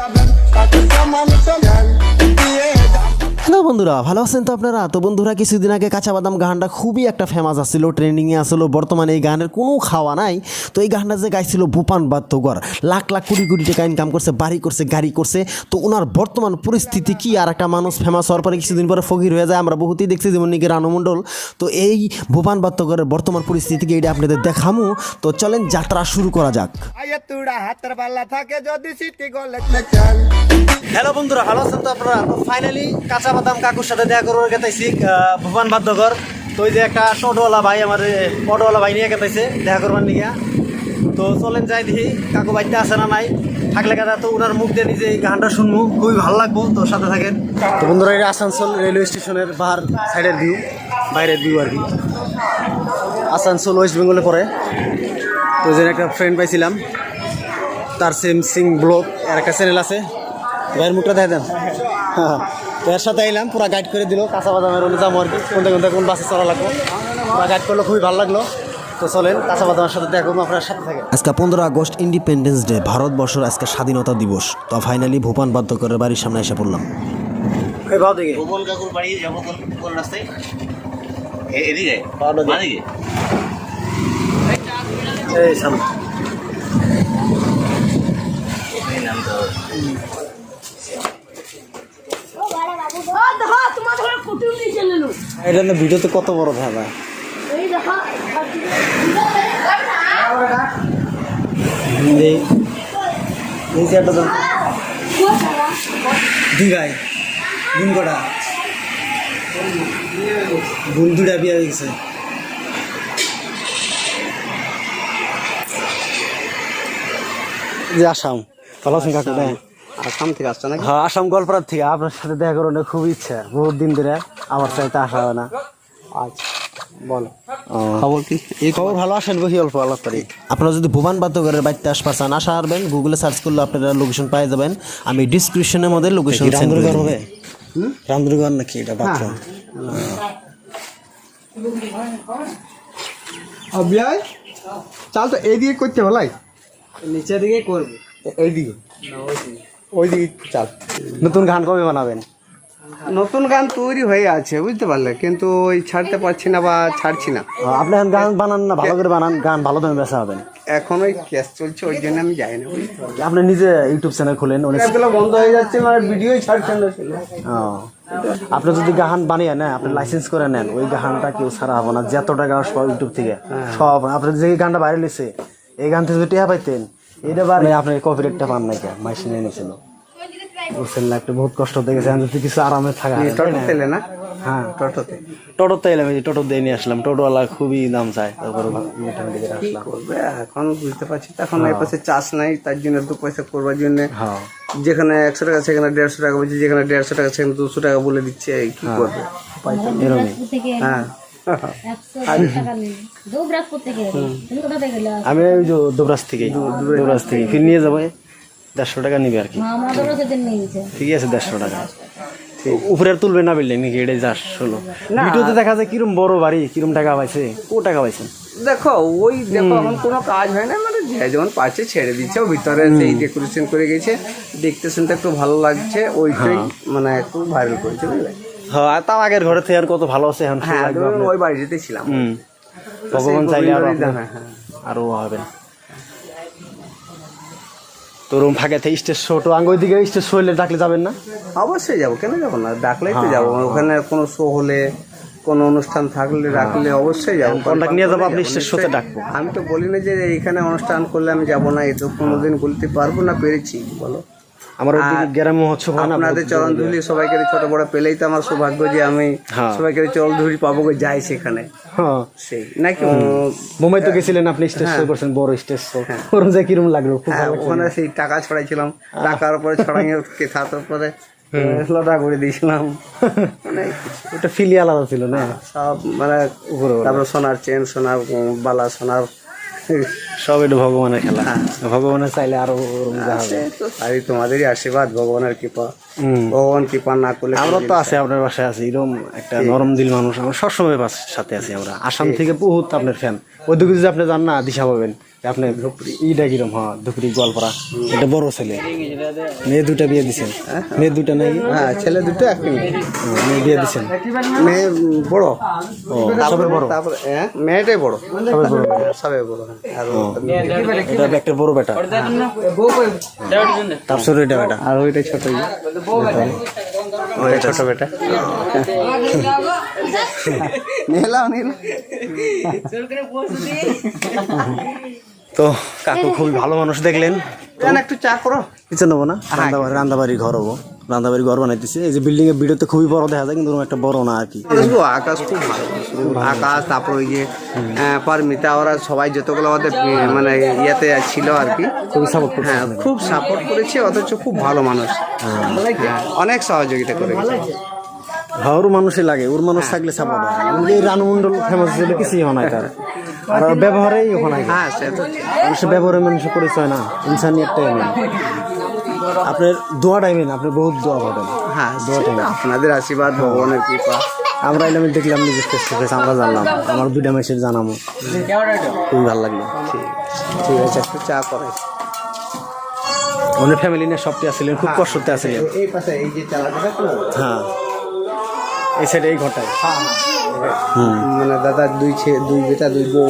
Come on, come on. Hello বন্ধুরা ভালো আছেন তো আপনারা? তো বন্ধুরা কিছুদিন আগে কাঁচা বাদাম গানটা খুবই একটা ফেমাস আসছিল ট্রেন্ডিংয়ে আসলো বর্তমানে এই গানের কোনো খাওয়া নাই। তো এই গানটা যে গাইছিল ভূপান বাদ্যগর লাখ লাখ কোটি কোটি টাকা ইনকাম করছে বাড়ি করছে গাড়ি করছে। তো ওনার বর্তমান পরিস্থিতি কি আর একটা মানুষ ফেমাস হওয়ার পরে কিছুদিন পরে ফকির হয়ে যায় আমরা বহুতই দেখছি যেমন নাকি রানু মণ্ডল। তো এই ভূপান বাদ্যগরের বর্তমান পরিস্থিতি কি এটা আপনাদের দেখামু? তো চলেন যাত্রা শুরু করা যাক। আয়ে তুড়া হাতের পাল্লা থাকে যদি সিটি গলে। হ্যালো বন্ধুরা ভালো আছেন তো আপনারা? ফাইনালি কাঁচা বাদাম কাকুর সাথে দেখা করে গেতাইছি ভুবন বাদ্যকর তো ওই যে একটা টোটোওয়ালা ভাই আমার অটোওয়ালা ভাই নিয়ে গেতাইছে দেখা করবার নিয়ে। তো চলেন যাই দেখি কাকু বাড়িতে আসে না নাই? থাকলে কাদা তো ওনার মুখ দিয়ে নিজে গানটা শুনব খুবই ভালো লাগবো তো সাথে থাকেন। তো বন্ধুরা এটা আসানসোল রেলওয়ে স্টেশনের বাহার সাইডের ভিউ বাইরের ভিউ আর কি। আসানসোল ওয়েস্ট বেঙ্গলে পড়ে। তো জন্য একটা ফ্রেন্ড পাইছিলাম তার সেম সিং ব্লগ এর একটা চ্যানেল আছে। ভাইয়ের মুখটা দেখে দেন। হ্যাঁ, তো এর সাথে এলাম পুরো গাইড করে দিল কাঁচা বাদামের অনুযায়ী আর কি কোনটা কোনটা কোন বাসে চলা লাগল পুরো গাইড করল খুবই ভালো লাগল। তো চলেন কাঁচা বাদামের সাথে দেখা করব আপনার সাথে থাকে। আজকে পনেরো আগস্ট ইন্ডিপেন্ডেন্স ডে ভারতবর্ষের আজকে স্বাধীনতা দিবস। তো ফাইনালি ভূপান বাদ্যকরের বাড়ির সামনে এসে পড়লাম। কাকুর বাড়ি যাব কোন রাস্তায়? এদিকে? এই সামনে এই নামটা দেখো তোমার ঘরে কুটুম নিয়ে চলে এলো এটা না ভিডিওতে কত বড় দাম দুই ভাই বোন কটা? দুটা বিয়ে গেছে। যে আসাম। ভালো আছেন কাকু আসাম থেকে আসছে নাকি? হ্যাঁ আসাম গল্পরার থেকে আপনার সাথে দেখা করানোর খুব ইচ্ছা বহুত দিন ধরে। আমার চাইতে আসা হয় না। আচ্ছা বলো। খবর খবর কি? এই খবর ভালো আসেন বহি অল্প আলাপ করি আপনারা যদি ভুবান বাদ্যগরের বাড়িতে আসবার চান আসা আসবেন গুগলে সার্চ করলে আপনারা লোকেশন পাই যাবেন। আমি ডিসক্রিপশনের মধ্যে লোকেশন সেন্ড করে হবে? রামদুর্গর নাকি এটা বাথরুম অবিয়াই চাল তো এইদিকে করতে ভালাই নিচের দিকে করবে। এইদিকে? ওইদিকে। চাল। নতুন গান কবে বানাবেন? নতুন গান তৈরি হয়ে আছে বুঝতে পারলে? কিন্তু ওই ছাড়তে পারছি না বা ছাড়ছি না। আপনি এখন গান বানান না ভালো করে বানান গান ভালো দামে বেচা হবেন এখন ওই ক্যাশ চলছে ওই জন্য আমি যাই না বুঝতে আপনি নিজে ইউটিউব চ্যানেল খুলেন অনেকগুলো বন্ধ হয়ে যাচ্ছে মানে ভিডিওই ছাড়ছেন না। ও। আপনি যদি গান বানিয়ে নেন আপনি লাইসেন্স করে নেন ওই গানটা কেউ ছাড়া হবে না যত টাকা আসবে ইউটিউব থেকে। সব আপনি যে গানটা বাইরে লিছে এই গান থেকে যদি টিয়া পাইতেন এটা বারে আপনি কপিরাইটটা পান নাই কেন মাইসিনে নিয়েছিল বুঝছেন না একটু বহুত কষ্ট দেখেছেন যদি কিছু আরামে থাকা এই টোটো তেলে না? হ্যাঁ। টোটোতে? টোটো তো এলাম এই যে টোটো দিয়ে নিয়ে আসলাম। টোটোওয়ালা খুবই দাম চায়। তারপরে আসলাম করবে? এখন বুঝতে পারছি তখন এই পাশে চাষ নাই তার জন্য দু পয়সা করবার জন্য। হ্যাঁ। যেখানে একশো টাকা সেখানে দেড়শো টাকা বলছে যেখানে দেড়শো টাকা সেখানে দুশো টাকা বলে দিচ্ছে এই কি করবে? হ্যাঁ। একশো টাকা নিন দুবরাজপুর থেকে? তুমি কোথা থেকে গেলে আমি ওই যে দুবরাজ থেকে। দুবরাজ থেকে। ফির নিয়ে যাব। দেড়শো টাকা নিবে আর কি। ঠিকই আছে দেড়শো টাকা। উপরে তুলবে না বিল্ডিং নাকি এটাই যা ষোলো। ভিডিওতে দেখা যায় কিরম বড় বাড়ি কিরম টাকা পাইছে কো টাকা পাইছে দেখো ওই দেখো এখন কোনো কাজ হয় না মানে যে যেমন পাচ্ছে ছেড়ে দিচ্ছে ও ভিতরে সেই ডেকোরেশন করে গেছে। দেখতে শুনতে একটু ভালো লাগছে ওইটাই মানে একটু ভাইরাল করেছে বুঝলে? হ্যাঁ আর তাও আগের ঘরে থেকে আর কত ভালো আছে এখন হ্যাঁ আমি ওই বাড়িতে ছিলাম। হুম। ভগবান চাইলে আরও হ্যাঁ। আরও হবে। তো রুম ফাঁকে থেকে স্টেজ শো তো আঙ্গ দিকে স্টেজ শো হলে ডাকলে যাবেন না? অবশ্যই যাব কেন যাব না? ডাকলেই তো যাব। ওখানে কোনো শো হলে কোনো অনুষ্ঠান থাকলে ডাকলে অবশ্যই যাব। কন্ট্যাক্ট নিয়ে যাব আপনি স্টেজ শোতে ডাকবো। আমি তো বলি না যে এখানে অনুষ্ঠান করলে আমি যাব না এ তো কোনোদিন বলতে পারব না পেরেছি বলো। আমার গ্রাম হয় না আপনাদের চরণ ধুলি সবাইকে ছোট বড় পেলেই তো আমার সৌভাগ্য যে আমি হ্যাঁ। সবাইকে চরণ ধুলি পাবো যাই সেখানে। হ্যাঁ। সেই নাকি মুম্বাই তো গেছিলেন আপনি স্টেজ শো করছেন বড় স্টেজ শো। ওরম যে কিরম লাগল হ্যাঁ। ওখানে সেই টাকা ছড়াইছিলাম টাকার উপরে ছড়াইয়ে কেথার পরে লটা করে দিয়েছিলাম। মানে ওটা ফিলি আলাদা ছিল না? সব মানে তারপরে সোনার চেন সোনার বালা সোনার সব এটা ভগবানের খেলা। ভগবানের চাইলে আরও আর তোমাদেরই আশীর্বাদ ভগবানের কৃপা। ভগবান কৃপা না করলে আমরা তো আছি আপনার বাসায় আছি এরকম একটা নরম দিল মানুষ। আমরা সবসময় বাস- সাথে আছি আমরা। আসাম থেকে বহুত আপনার ফ্যান ওই দিকে যদি আপনি জান না দিশা পাবেন। যে আপনি ইটা কিরম? হ্যাঁ ধুপুরি গোয়ালপাড়া। এটা বড় ছেলে। মেয়ে দুটা বিয়ে দিছেন। মেয়ে দুটা নাকি হ্যাঁ ছেলে দুটো একটা মেয়ে। বিয়ে দিছেন। মেয়ে বড়। ও সবের বড়? তারপরে হ্যাঁ মেয়েটাই বড়। সবের বড় সবে বড় হ্যাঁ। আর এটা একটা বড় বেটা। তারপর এটা বেটা। আর ওইটা ছোট ছোট বেটা। তো কাকু খুবই ভালো মানুষ দেখলেন। একটু চা করো। কিছু নেব না? রান্দাবাড়ি ঘর হব। রান্দাবাড়ির ঘর বানাইতেছে। এই যে বিল্ডিং এর ভিডিওতে খুবই বড় দেখা যায় কিন্তু একটা বড় না আর কি। আকাশ খুব আকাশ তারপর ওই যে পারমিতা ওরা সবাই যতগুলো আমাদের মানে ইয়েতে ছিল আর কি খুবই সাপোর্ট হ্যাঁ খুব সাপোর্ট করেছে অথচ খুব ভালো মানুষ। হ্যাঁ, অনেক সহযোগিতা করে। হ্যাঁ মানুষই লাগে ওর মানুষ থাকলে সাপোর্ট হয়। এই রানু মন্ডল ফেমাস ছিল কিছুই হয় না তার। আর ব্যবহারেই হ্যাঁ সে তো মানুষের ব্যবহারে মানুষের পরিচয় না ইনসানিয়তটাই আপনার দোয়া টাইমেন আপনি বহুত দোয়া পাবেন। হ্যাঁ আপনাদের আশীর্বাদ ভগবানের কৃপা। আমরা এলাম দেখলাম নিজে ফেস টু ফেস আমরা জানলাম আমার দুইটা মেসেজ জানাব খুবই ভালো লাগল। ঠিক। আছে একটু চা করে ওনার ফ্যামিলি নিয়ে সবটি আসছিলেন খুব কষ্টতে আসছিলেন এই পাশে এই যে চালাটা হ্যাঁ। এই সাইডে এই ঘরটায়। হুম। মানে দাদা দুই ছে দুই বেটা দুই বউ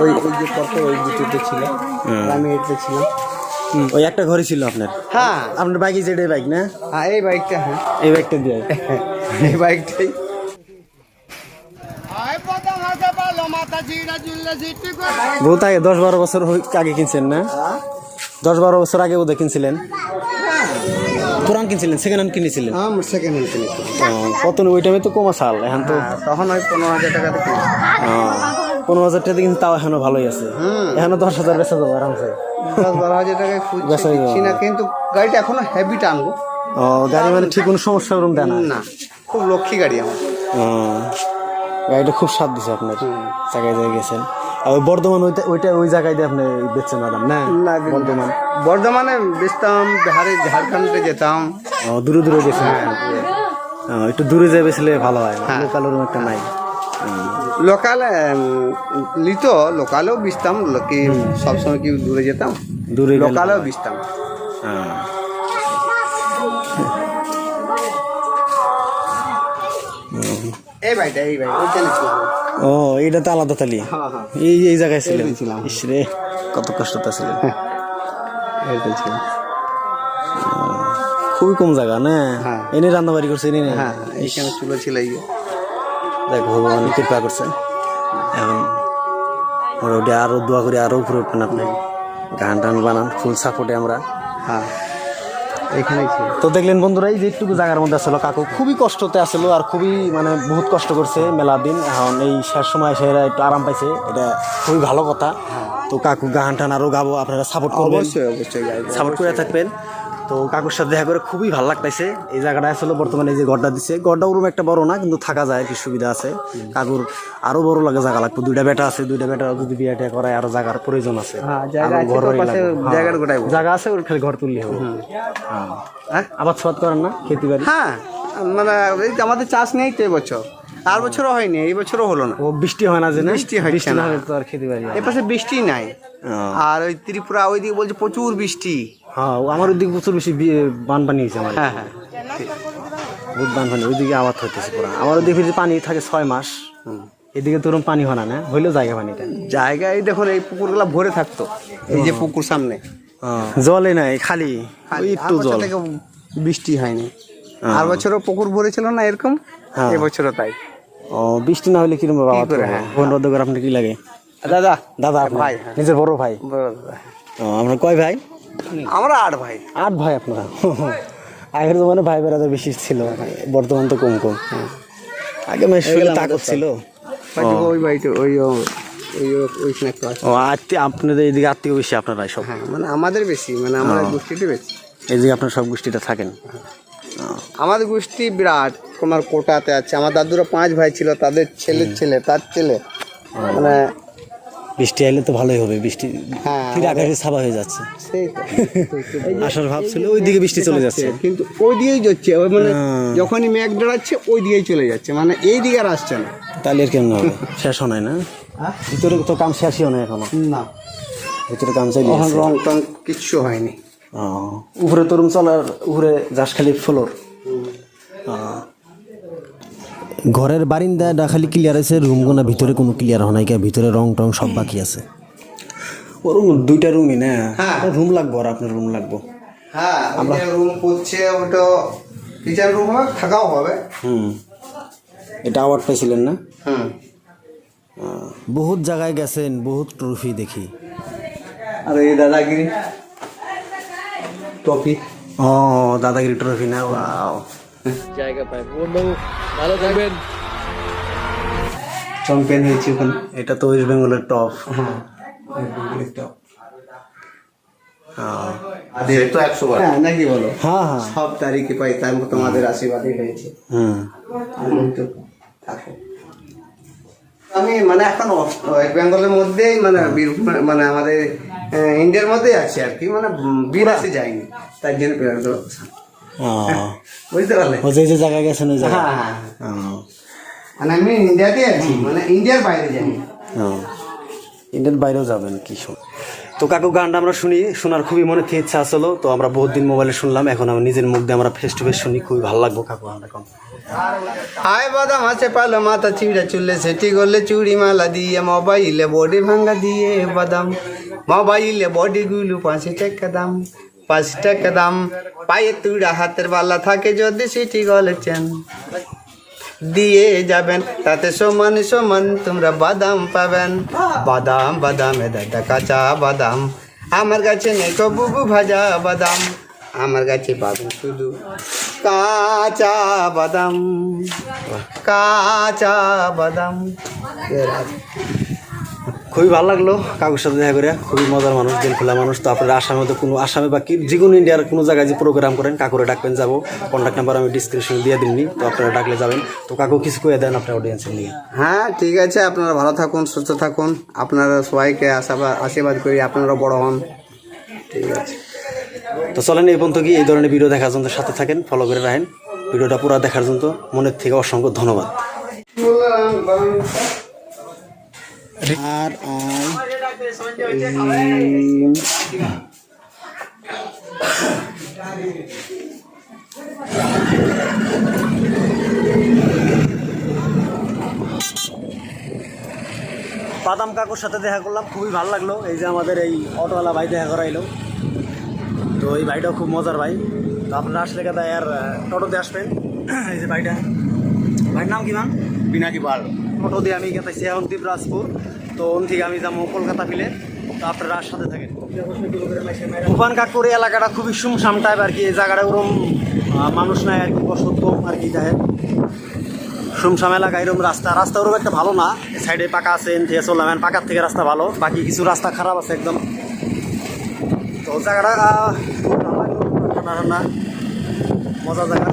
ওই ওই- যে কত ওই দুটোতে ছিল। আমি এটাতে ছিলাম। ওই একটা ঘরই ছিল আপনার? হ্যাঁ। আপনার বাইকে যেটাই বাইক না? হ্যাঁ এই বাইকটা হ্যাঁ। এই বাইকটা দিয়ে। এই বাইকটাই দশ বারো বছর আগে কিনছেন না? দশ বারো বছর আগে বোধহয় কিনছিলেন? পুরান কিনছিলেন সেকেন্ড হ্যান্ড কিনেছিলেন? সেকেন্ড হ্যান্ড কিনেছি। ও, কত ওই টাইমে তো কমা সাল এখন তো হ্যাঁ তখন ওই পনেরো হাজার টাকা পনেরো হাজার টাকা কিন্তু তাও এখনও ভালোই আছে। এখনও দশ হাজার বেচা যাব আরামসে। দশ বারো হাজার টাকায় খুঁজছি দিচ্ছি না কিন্তু গাড়িটা এখনও হেভি টানবো ও গাড়ি মানে ঠিক কোনো সমস্যা ওরকম না খুব লক্ষ্মী গাড়ি আমার। গাড়িটা খুব স্বাদ দিছে আপনার। জায়গায় জায়গায় গেছেন। আর বর্ধমান ওইটা ওইটা ওই জায়গায় দিয়ে আপনি বেচছেন ম্যাডাম না? বর্ধমান। বর্ধমানে বেচতাম বিহারে ঝাড়খণ্ডে যেতাম। ও, দূরে দূরে গেছেন? ও, একটু দূরে যেয়ে বেচলে ভালো হয় লোকাল ওরকম একটা নাই। লোকাল লিত লোকালেও বিচতাম কি সবসময় কি দূরে যেতাম? দূরে লোকালেও বিচতাম। হ্যাঁ। এই ভাইটা এই ভাই ও এটা তো আলাদা তালি হ্যাঁ হ্যাঁ। এই এই জায়গায় ছিলেন। এই ছিলাম। ইস রে। কত কষ্টতে ছিলেন এইটা ছিলাম খুবই কম জায়গা না। এনে রান্না বাড়ি করছে এনে হ্যাঁ এইখানে চুলো ছিল এই। দেখ ভগবান কৃপা করছে। এখন মোটামুটি আরও দোয়া করে আরও উপরে উঠবেন আপনি। গান টান বানান ফুল সাপোর্টে আমরা। হ্যাঁ ছিল। তো দেখলেন বন্ধুরা এই যে একটুকু জায়গার মধ্যে আসলো কাকু খুবই কষ্টতে আসলো আর খুবই মানে বহুত কষ্ট করছে মেলা দিন। এখন এই শেষ সময় সে একটু আরাম পাইছে এটা খুবই ভালো কথা। তো কাকু গান টান আরও গাবো আপনারা সাপোর্ট করবেন। অবশ্যই অবশ্যই সাপোর্ট করে থাকবেন। তো কাকুর সাথে দেখা করে খুবই ভালো লাগতেছে। এই জায়গাটা আসলে বর্তমানে যে ঘরটা দিচ্ছে ঘরটা ওরকম একটা বড় না কিন্তু থাকা যায় কি সুবিধা আছে। কাকুর আরও বড় লাগে জায়গা লাগবে দুইটা বেটা আছে দুইটা বেটা যদি বিয়ে টিয়া করায় আরও জায়গার প্রয়োজন আছে। হ্যাঁ জায়গা আছে। হ্যাঁ। জায়গা আছে ওর খালি ঘর তুললে হবে। হ্যাঁ? আবাদ সাবাদ করেন না খেতে বাড়ি? হ্যাঁ মানে আমাদের চাষ নেই তো এবছর। আর বছরও হয়নি এই বছরও হলো না। ও বৃষ্টি হয় না যে বৃষ্টি বৃষ্টি না। তো আর খেতে পারি এ পাশে বৃষ্টি নাই। হ্যাঁ আর ওই ত্রিপুরা ওইদিকে বলছে প্রচুর বৃষ্টি। হ্যাঁ ও আমার ওইদিকে প্রচুর বেশি বানপানি হয়েছে আমার। হ্যাঁ হ্যাঁ। বহুত বানপানি ওইদিকে আবাদ হইতেছে পুরা। আমার ওইদিকে ফিরে পানি থাকে ছয় মাস এদিকে তো ওরকম পানি হয় না না? হইলেও জায়গা পানিটা জায়গায় দেখুন এই পুকুরগুলো ভরে থাকতো। এই যে পুকুর সামনে। জলে নাই খালি একটু জল। থেকে বৃষ্টি হয়নি। আর বছরও পুকুর ভরেছিল না এরকম? হ্যাঁ। এবছরও তাই। ও বৃষ্টি না হলে কিরম বাবা হ্যাঁ। ফোন রদ্দ করে আপনার কি লাগে? দাদা দাদা ভাই, হ্যাঁ। নিজের বড় ভাই। ও আপনার কয় ভাই? আমরা আট ভাই। আট ভাই আপনারা? আগের জমানে ভাই বেড়াতে বেশি ছিল বর্তমান তো কম কম আগে তাকত ছিল। ওই বাড়িতে ওই ও- আত্মীয় আপনাদের এইদিকে আত্মীয় বেশি আপনারাই সব? হ্যাঁ মানে আমাদের বেশি মানে আমাদের গোষ্ঠীটি বেশি। এইদিকে আপনার সব গোষ্ঠীটা থাকেন? আমাদের গোষ্ঠী বিরাট তোমার কোটাতে আছে। আমার দাদুরা পাঁচ ভাই ছিল তাদের ছেলের ছেলে তার ছেলে। মানে বৃষ্টি আইলে তো ভালোই হবে বৃষ্টি হ্যাঁ, ফিরে আকাশে ছাপা হয়ে যাচ্ছে। আসার ভাব ছিল ওই দিকে বৃষ্টি চলে যাচ্ছে। কিন্তু ওই দিকেই যাচ্ছে ওই মানে হ্যাঁ। যখনই মেঘ দাঁড়াচ্ছে ওই দিকেই চলে যাচ্ছে। মানে এই দিকে আর আসছে না। তাহলে আর কেমন হবে? শেষ হয় না? ভিতরে তো কাম শেষই হয় না এখনও। না। ভিতরে কাম চাইলে রং টং কিচ্ছু হয়নি। উপরে তরুণ চলার উপরে যাস খালি ফ্লোর। ঘরের বারিন্দাটা খালি ক্লিয়ার আছে রুমগুলো ভিতরে কোনো ক্লিয়ার হয় নাই কে ভিতরে রং টং সব বাকি আছে। ওরকম দুইটা রুমই না? হ্যাঁ। রুম লাগবো আর আপনার রুম লাগবো। হ্যাঁ আমরা রুম করছে ওটা কিচেন রুম হবে থাকাও হবে। হুম। এটা অ্যাওয়ার্ড পাইছিলেন না? হুম। বহুত জায়গায় গেছেন বহুত ট্রফি দেখি। আর এই দাদাগিরি। টপি ও দাদাগিরি ট্রফি না ওয়াও। চ্যাম্পিয়ন হয়েছে ওখানে। এটা তো ওয়েস্ট বেঙ্গলের টপ হ্যাঁ। তো একশো বার। হ্যাঁ নাকি বলো? হ্যাঁ হ্যাঁ। সব তারিখে পাই তার মতো আমাদের আশীর্বাদই হয়েছে। হুম। তো থাকো। আমি মানে এখন ওয়েস্ট বেঙ্গলের মধ্যেই মানে বীরভূম মানে আমাদের ইন্ডিয়ার মধ্যেই আছি আর কি মানে বিরাসে যাইনি তার জন্য বুঝতে পারলে? ওই যে জায়গা জায়গায় গেছেন ওই জায়গায়? হ্যাঁ হ্যাঁ মানে আমি ইন্ডিয়াতে আছি মানে ইন্ডিয়ার বাইরে যাইনি। ইন্ডিয়ার বাইরেও যাবেন কি শুন তো কাকু, গানটা আমরা শুনি। শোনার খুবই মনে থেকে ইচ্ছা আসলো। তো আমরা বহুত দিন মোবাইলে শুনলাম। এখন আমরা নিজের মুখ দিয়ে আমরা ফেস টু ফেস শুনি। খুবই ভালো লাগবো কাকু, আমরা কম আয় বাদাম আছে পালো, মাথা চিড়া চুলে সেটি করলে চুড়ি মালা দিয়ে, মোবাইলে বডি ভাঙ্গা দিয়ে বাদাম। মোবাইলে বডি গুলো পাঁচ টাকা দাম, পাঁচ টাকা দাম। পায়ে তুড়া হাতের বালা থাকে যদি সিটি গলে চেন দিয়ে যাবেন। তাতে সমান সমান তোমরা বাদাম পাবেন। বাদাম, বাদামে দাদা কাঁচা বাদাম। আমার কাছে নেই কবুবু বুবু ভাজা বাদাম। আমার কাছে পাবেন শুধু কাঁচা বাদাম। কাঁচা বাদাম। খুবই ভালো লাগল কাকুর সাথে দেখা করে। খুবই মজার মানুষ দিল খোলা মানুষ। তো আপনারা আসামে তো কোনো আসামে বা কি যে কোনো ইন্ডিয়ার কোনো জায়গায় যে প্রোগ্রাম করেন কাকুরে ডাকবেন যাব। কন্ট্যাক্ট নাম্বার আমি ডিসক্রিপশন দিয়ে দিননি তো আপনারা ডাকলে যাবেন। তো কাকু কিছু করে দেন আপনার অডিয়েন্সের নিয়ে। হ্যাঁ ঠিক আছে আপনারা ভালো থাকুন সুস্থ থাকুন। আপনারা সবাইকে আশাবাদ আশীর্বাদ করি আপনারা বড় হন। ঠিক আছে। তো চলেন এই পর্যন্ত কি এই ধরনের ভিডিও দেখার জন্য সাথে থাকেন ফলো করে রাখেন। ভিডিওটা পুরো দেখার জন্য মনের থেকে অসংখ্য ধন্যবাদ। আর বাদাম কাকুর সাথে দেখা করলাম, খুবই ভালো লাগল। এই যে আমাদের এই অটোওয়ালা ভাই দেখা করাইলো। তো এই ভাইটাও খুব মজার ভাই। তো আপনারা আসলে কথা আর টোটোতে আসবেন। এই যে ভাইটা। ভাইয়ের নাম কি নাম পিনাকি পাল। টোটো দিয়ে আমি গেতেছি এখন দিবরাজপুর। তো ওন থেকে আমি যাব কলকাতা ফিলে তো আপনারা সাথে থাকেন। ভুবান কাকুর এলাকাটা খুবই শুমশাম টাইপ আর কি। এই জায়গাটা ওরম মানুষ নাই আর কি, বসত কম আর কি দেখেন। শুমশাম এলাকা এরকম রাস্তা। রাস্তা ওরকম একটা ভালো না। সাইডে পাকা আছে, এন থেকে চললাম। পাকার থেকে রাস্তা ভালো। বাকি কিছু রাস্তা খারাপ আছে একদম। তো জায়গাটা ঠান্ডা ঠান্ডা মজা জায়গা।